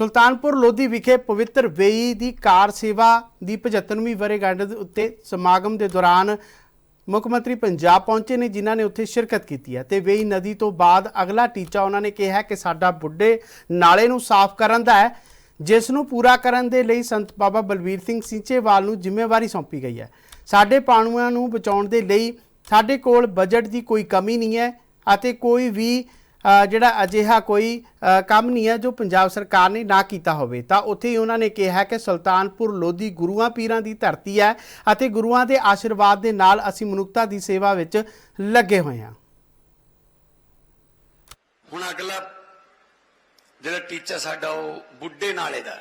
ਸੁਲਤਾਨਪੁਰ ਲੋਧੀ ਵਿਖੇ ਪਵਿੱਤਰ ਵੇਈ ਦੀ ਕਾਰ ਸੇਵਾ ਦੀ 75ਵੀਂ ਵਰ੍ਹੇਗੰਢ ਦੇ ਉੱਤੇ ਸਮਾਗਮ ਦੇ ਦੌਰਾਨ ਮੁੱਖ ਮੰਤਰੀ ਪੰਜਾਬ ਪਹੁੰਚੇ ਨੇ, ਜਿਨ੍ਹਾਂ ਨੇ ਉੱਥੇ ਸ਼ਿਰਕਤ ਕੀਤੀ ਹੈ ਤੇ ਵੇਈ ਨਦੀ ਤੋਂ ਬਾਅਦ ਅਗਲਾ ਟੀਚਾ ਉਹਨਾਂ ਨੇ ਕਿਹਾ ਕਿ ਸਾਡਾ ਬੁੱਢੇ ਨਾਲੇ ਨੂੰ ਸਾਫ਼ ਕਰਨ ਦਾ ਹੈ, ਜਿਸ ਨੂੰ ਪੂਰਾ ਕਰਨ ਦੇ ਲਈ ਸੰਤ ਬਾਬਾ ਬਲਵੀਰ ਸਿੰਘ ਸਿੰਚੇਵਾਲ ਨੂੰ ਜ਼ਿੰਮੇਵਾਰੀ ਸੌਂਪੀ ਗਈ ਹੈ। ਸਾਡੇ ਪਾਣੂਆਂ ਨੂੰ ਬਚਾਉਣ ਦੇ ਲਈ ਸਾਡੇ ਕੋਲ ਬਜਟ ਦੀ ਕੋਈ ਕਮੀ ਨਹੀਂ ਹੈ ਅਤੇ ਕੋਈ ਵੀ ਜਿਹੜਾ ਅਜਿਹਾ ਕੋਈ ਕੰਮ ਨਹੀਂ ਹੈ ਜੋ ਪੰਜਾਬ ਸਰਕਾਰ ਨੇ ਨਾ ਕੀਤਾ ਹੋਵੇ। ਤਾਂ ਉੱਥੇ ਹੀ ਉਹਨਾਂ ਨੇ ਕਿਹਾ ਕਿ ਸੁਲਤਾਨਪੁਰ ਲੋਧੀ ਗੁਰੂਆਂ ਪੀਰਾਂ ਦੀ ਧਰਤੀ ਹੈ ਅਤੇ ਗੁਰੂਆਂ ਦੇ ਆਸ਼ੀਰਵਾਦ ਦੇ ਨਾਲ ਅਸੀਂ ਮਨੁੱਖਤਾ ਦੀ ਸੇਵਾ ਵਿੱਚ ਲੱਗੇ ਹੋਏ ਹਾਂ। ਹੁਣ ਅਗਲਾ, ਜਿਹੜਾ ਟੀਚਾ ਸਾਡਾ ਉਹ ਬੁੱਢੇ ਨਾਲੇ ਦਾ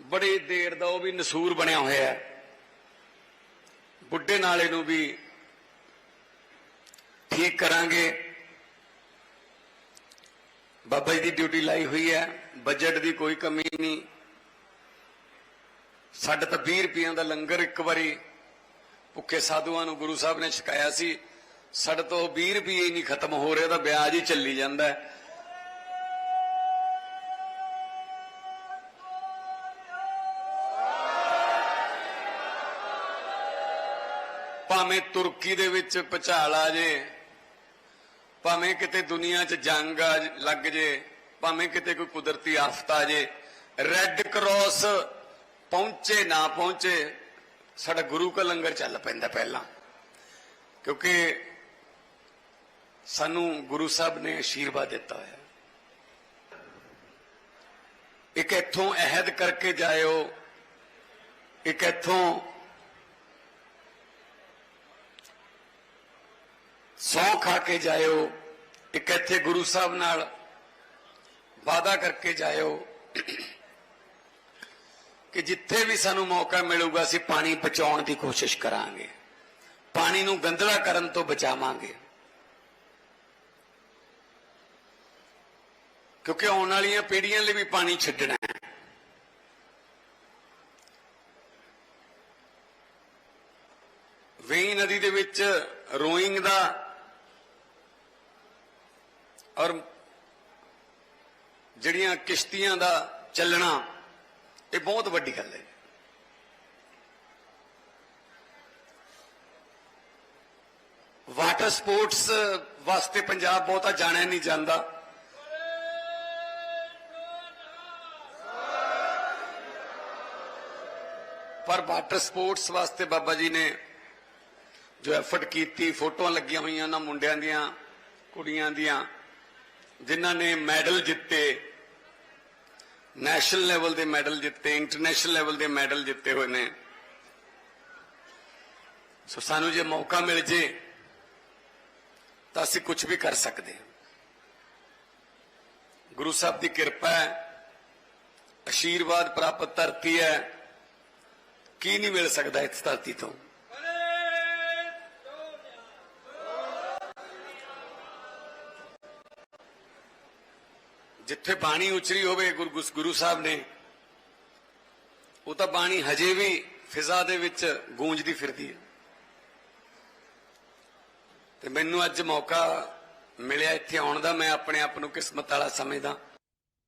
ਬੜੀ ਦੇਰ ਦਾ ਉਹ ਵੀ ਨਸੂਰ ਬਣਿਆ ਹੋਇਆ ਹੈ। ਬੁੱਢੇ ਨਾਲੇ ਨੂੰ ਵੀ ਠੀਕ ਕਰਾਂਗੇ। ਬਾਬਾ ਜੀ ਦੀ ਡਿਊਟੀ ਲਾਈ ਹੋਈ ਹੈ ਬਜਟ ਦੀ ਕੋਈ ਕਮੀ ਨਹੀਂ। ਸਾਡੇ ਤਾਂ 20 ਰੁਪਈਆਂ ਦਾ ਲੰਗਰ ਇੱਕ ਵਾਰੀ ਭੁੱਖੇ ਸਾਧੂਆਂ ਨੂੰ ਗੁਰੂ ਸਾਹਿਬ ਨੇ ਛਕਾਇਆ ਸੀ। ਸਾਡੇ ਤੋਂ 20 ਰੁਪਏ ਹੀ ਨਹੀਂ ਖਤਮ ਹੋ ਰਿਹਾ ਤਾਂ ਵਿਆਜ ਹੀ ਚੱਲੀ ਜਾਂਦਾ ਹੈ। ਭਾਵੇਂ ਤੁਰਕੀ ਦੇ ਵਿੱਚ ਭਚਾਲ ਆ ਜੇ ਭਾਵੇਂ ਕਿਤੇ ਦੁਨੀਆ 'ਚ ਜੰਗ ਆ ਲੱਗ ਜੇ, ਭਾਵੇਂ ਕਿਤੇ ਕੋਈ ਕੁਦਰਤੀ ਆਫਤ ਆ ਜੇ ਰੈੱਡ ਕਰਾਸ ਪਹੁੰਚੇ, ਨਾ ਪਹੁੰਚੇ, ਸਾਡਾ ਗੁਰੂ ਕਾ ਲੰਗਰ ਚੱਲ ਪੈਂਦਾ ਪਹਿਲਾਂ। ਕਿਉਂਕਿ ਸਾਨੂੰ ਗੁਰੂ ਸਾਹਿਬ ਨੇ ਆਸ਼ੀਰਵਾਦ ਦਿੱਤਾ ਹੋਇਆ। ਇੱਕ ਇੱਥੋਂ ਅਹਿਦ ਕਰਕੇ ਜਾਇਓ, ਇੱਕ ਇੱਥੋਂ ਸੌ ਖਾ ਕੇ ਜਾਇਓ, ਇੱਕ ਇੱਥੇ ਗੁਰੂ ਸਾਹਿਬ ਨਾਲ ਵਾਦਾ ਕਰਕੇ ਜਾਇਓ ਕਿ ਜਿੱਥੇ ਵੀ ਸਾਨੂੰ ਮੌਕਾ ਮਿਲੂਗਾ, ਅਸੀਂ ਪਾਣੀ ਬਚਾਉਣ ਦੀ ਕੋਸ਼ਿਸ਼ ਕਰਾਂਗੇ। ਪਾਣੀ ਨੂੰ ਗੰਦਲਾ ਕਰਨ ਤੋਂ ਬਚਾਵਾਂਗੇ। ਕਿਉਂਕਿ ਆਉਣ ਵਾਲੀਆਂ ਪੀੜ੍ਹੀਆਂ ਲਈ ਵੀ ਪਾਣੀ ਛੱਡਣਾ ਹੈ। ਵੇਈ ਨਦੀ ਦੇ ਵਿੱਚ ਰੋਇੰਗ ਦਾ ਔਰ ਜਿਹੜੀਆਂ ਕਿਸ਼ਤੀਆਂ ਦਾ ਚੱਲਣਾ, ਇਹ ਬਹੁਤ ਵੱਡੀ ਗੱਲ ਹੈ। ਵਾਟਰ ਸਪੋਰਟਸ ਵਾਸਤੇ ਪੰਜਾਬ ਬਹੁਤਾ ਜਾਣਿਆ ਨਹੀਂ ਜਾਂਦਾ। ਪਰ ਵਾਟਰ ਸਪੋਰਟਸ ਵਾਸਤੇ ਬਾਬਾ ਜੀ ਨੇ ਜੋ ਐਫਰਟ ਕੀਤੀ, ਫੋਟੋਆਂ ਲੱਗੀਆਂ ਹੋਈਆਂ ਉਹਨਾਂ ਮੁੰਡਿਆਂ ਦੀਆਂ, ਕੁੜੀਆਂ ਦੀਆਂ ਜਿਨ੍ਹਾਂ ਨੇ ਮੈਡਲ ਜਿੱਤੇ ਨੈਸ਼ਨਲ ਲੈਵਲ ਦੇ ਮੈਡਲ ਜਿੱਤੇ ਇੰਟਰਨੈਸ਼ਨਲ ਲੈਵਲ ਦੇ ਮੈਡਲ ਜਿੱਤੇ ਹੋਏ ਨੇ। ਸੋ ਸਾਨੂੰ ਜੇ ਮੌਕਾ ਮਿਲ ਜੇ, ਤਾਂ ਅਸੀਂ ਕੁਝ ਵੀ ਕਰ ਸਕਦੇ ਹਾਂ। ਗੁਰੂ ਸਾਹਿਬ ਦੀ ਕਿਰਪਾ ਹੈ ਆਸ਼ੀਰਵਾਦ ਪ੍ਰਾਪਤ ਧਰਤੀ ਹੈ। ਕੀ ਨਹੀਂ ਮਿਲ ਸਕਦਾ ਇਸ ਧਰਤੀ ਤੋਂ? ਜਿੱਥੇ ਬਾਣੀ ਉਚਰੀ ਹੋਵੇ, ਗੁਰੂ ਗੁਰੂ- ਸਾਹਿਬ ਨੇ, ਉਹ ਤਾਂ ਬਾਣੀ ਹਜੇ ਵੀ ਫਿਜ਼ਾ ਦੇ ਵਿੱਚ ਗੂੰਜਦੀ ਫਿਰਦੀ ਹੈ। ਤੇ ਮੈਨੂੰ ਅੱਜ ਮੌਕਾ ਮਿਲਿਆ ਇੱਥੇ ਆਉਣ ਦਾ, ਮੈਂ ਆਪਣੇ ਆਪ ਨੂੰ ਕਿਸਮਤ ਵਾਲਾ ਸਮਝਦਾ।